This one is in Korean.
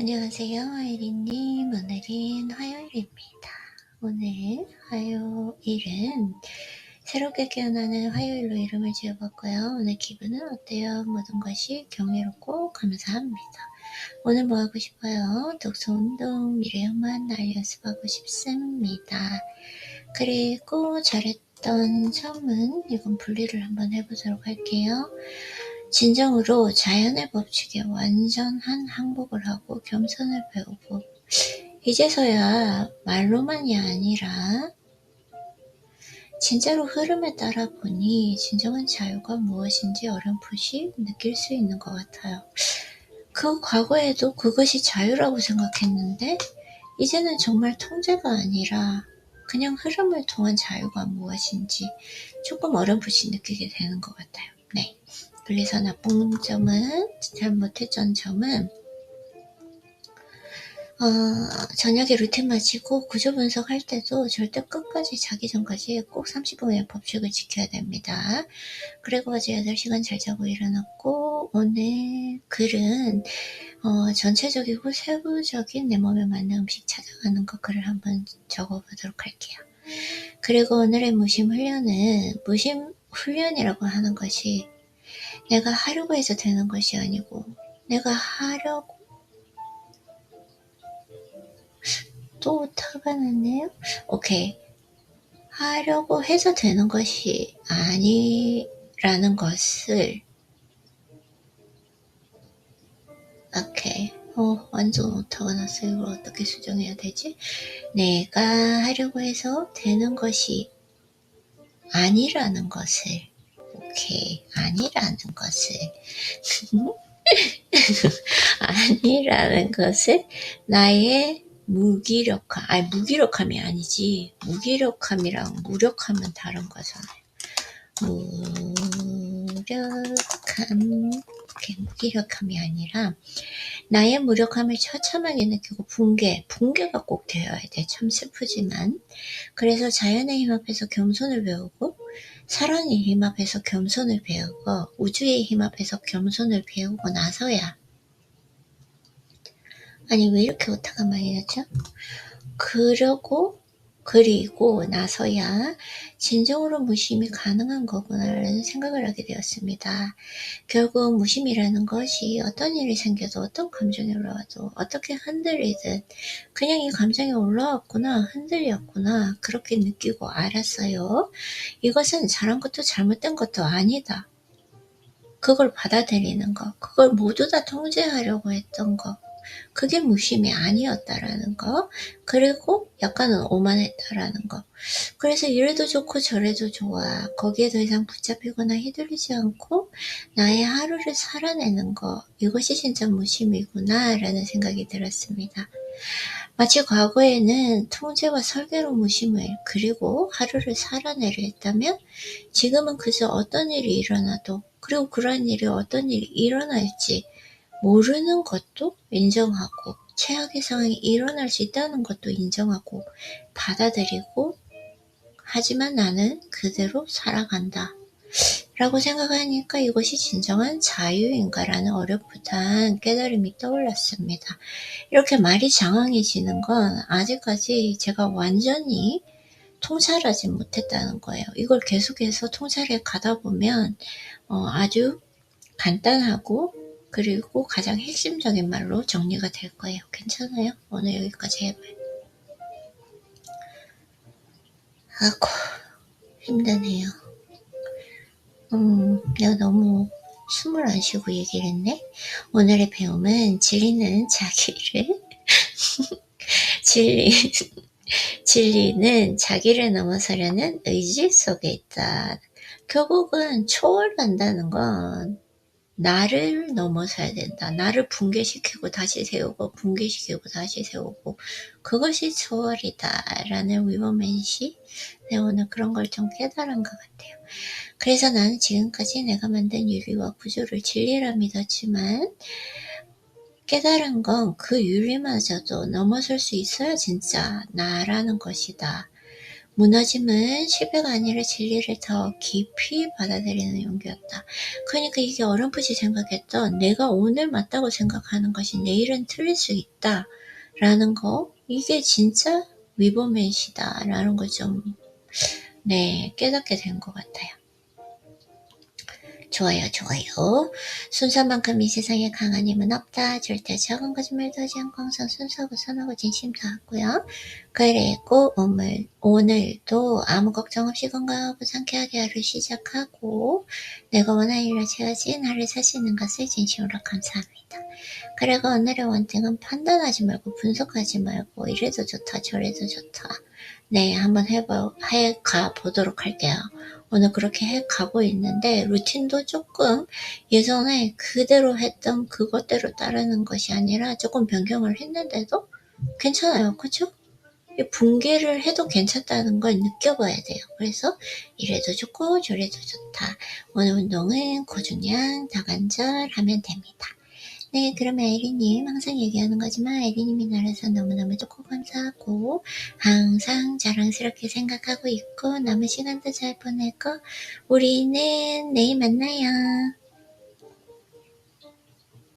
안녕하세요, 아이린님. 오늘은 화요일입니다. 오늘 화요일은 새롭게 깨어나는 화요일로 이름을 지어봤고요. 오늘 기분은 어때요? 모든 것이 경이롭고 감사합니다. 오늘 뭐 하고 싶어요? 독서 운동, 미래형만 날 연습하고 싶습니다. 그리고 잘했던 점은 이건 분리를 한번 해보도록 할게요. 진정으로 자연의 법칙에 완전한 항복을 하고 겸손을 배우고 이제서야 말로만이 아니라 진짜로 흐름에 따라 보니 진정한 자유가 무엇인지 어렴풋이 느낄 수 있는 것 같아요. 그 과거에도 그것이 자유라고 생각했는데 이제는 정말 통제가 아니라 그냥 흐름을 통한 자유가 무엇인지 조금 어렴풋이 느끼게 되는 것 같아요. 네. 그래서 나쁜 점은 잘못했던 점은 어, 저녁에 루틴 마치고 구조 분석할 때도 절대 끝까지 자기 전까지 꼭 30분의 법칙을 지켜야 됩니다. 그리고 어제 8시간 잘 자고 일어났고 오늘 글은 어, 전체적이고 세부적인 내 몸에 맞는 음식 찾아가는 거 글을 한번 적어보도록 할게요. 그리고 오늘의 무심 훈련은 무심 훈련이라고 하는 것이 내가 하려고 해서 되는 것이 아니고 내가 하려고 또 타가 났네요. 오케이. 하려고 해서 되는 것이 아니라는 것을 오케이. 어, 완전 오타가 났어요. 이걸 어떻게 수정해야 되지? 내가 하려고 해서 되는 것이 아니라는 것을 오케이. 아니라는 것을 아니라는 것을 나의 무기력함, 아니 무기력함이 아니지 무기력함이랑 무력함은 다른 거잖아요. 무력함, 무기력함이 아니라 나의 무력함을 처참하게 느끼고 붕괴, 붕괴가 꼭 되어야 돼. 참 슬프지만 그래서 자연의 힘 앞에서 겸손을 배우고 사랑의 힘 앞에서 겸손을 배우고 우주의 힘 앞에서 겸손을 배우고 나서야 아니 왜 이렇게 오타가 많이 났죠? 그러고 그리고 나서야 진정으로 무심이 가능한 거구나라는 생각을 하게 되었습니다. 결국 무심이라는 것이 어떤 일이 생겨도 어떤 감정이 올라와도 어떻게 흔들리든 그냥 이 감정이 올라왔구나 흔들렸구나 그렇게 느끼고 알았어요. 이것은 잘한 것도 잘못된 것도 아니다. 그걸 받아들이는 것, 그걸 모두 다 통제하려고 했던 것, 그게 무심이 아니었다라는 거, 그리고 약간은 오만했다라는 거. 그래서 이래도 좋고 저래도 좋아. 거기에 더 이상 붙잡히거나 휘둘리지 않고 나의 하루를 살아내는 거. 이것이 진짜 무심이구나, 라는 생각이 들었습니다. 마치 과거에는 통제와 설계로 무심을 그리고 하루를 살아내려 했다면 지금은 그저 어떤 일이 일어나도 그리고 그러한 일이 어떤 일이 일어날지 모르는 것도 인정하고 최악의 상황이 일어날 수 있다는 것도 인정하고 받아들이고 하지만 나는 그대로 살아간다. 라고 생각하니까 이것이 진정한 자유인가라는 어렵부한 깨달음이 떠올랐습니다. 이렇게 말이 장황해지는 건 아직까지 제가 완전히 통찰하지 못했다는 거예요. 이걸 계속해서 통찰해 가다 보면 어, 아주 간단하고 그리고 가장 핵심적인 말로 정리가 될 거예요. 괜찮아요? 오늘 여기까지 해봐요. 아고 힘드네요. 음, 내가 너무 숨을 안 쉬고 얘기를 했네. 오늘의 배움은 진리는 자기를 진리 진리는 자기를 넘어서려는 의지 속에 있다. 결국은 초월한다는 건 나를 넘어서야 된다. 나를 붕괴시키고 다시 세우고 붕괴시키고 다시 세우고 그것이 초월이다 라는 위버맨시 네, 오늘 그런 걸 좀 깨달은 것 같아요. 그래서 나는 지금까지 내가 만든 윤리와 구조를 진리라 믿었지만 깨달은 건그 윤리마저도 넘어설 수 있어야 진짜 나라는 것이다. 무너짐은 실패가 아니라 진리를 더 깊이 받아들이는 용기였다. 그러니까 이게 어렴풋이 생각했던 내가 오늘 맞다고 생각하는 것이 내일은 틀릴 수 있다. 라는 거, 이게 진짜 위버맷이다. 라는 걸 좀, 네, 깨닫게 된 것 같아요. 좋아요, 좋아요. 순수만큼 이 세상에 강한 힘은 없다. 절대 작은 거짓말도 하지 않고 항상 순수하고 선하고 진심 다하고요. 그리고 오늘, 오늘도 아무 걱정 없이 건강하고 상쾌하게 하루 시작하고 내가 원하는 일을 채워지 나를 사시는 것을 진심으로 감사합니다. 그리고 오늘의 원칙은 판단하지 말고 분석하지 말고 이래도 좋다 저래도 좋다. 네, 한번 해보, 해가 보도록 할게요. 오늘 그렇게 해 가고 있는데 루틴도 조금 예전에 그대로 했던 그것대로 따르는 것이 아니라 조금 변경을 했는데도 괜찮아요. 그쵸? 이 붕괴를 해도 괜찮다는 걸 느껴봐야 돼요. 그래서 이래도 좋고 저래도 좋다. 오늘 운동은 고중량 다관절 하면 됩니다. 네, 그러면 에리님 항상 얘기하는 거지만 에리님이 나라서 너무너무 좋고 감사하고 항상 자랑스럽게 생각하고 있고 남은 시간도 잘 보내고 우리는 내일 만나요.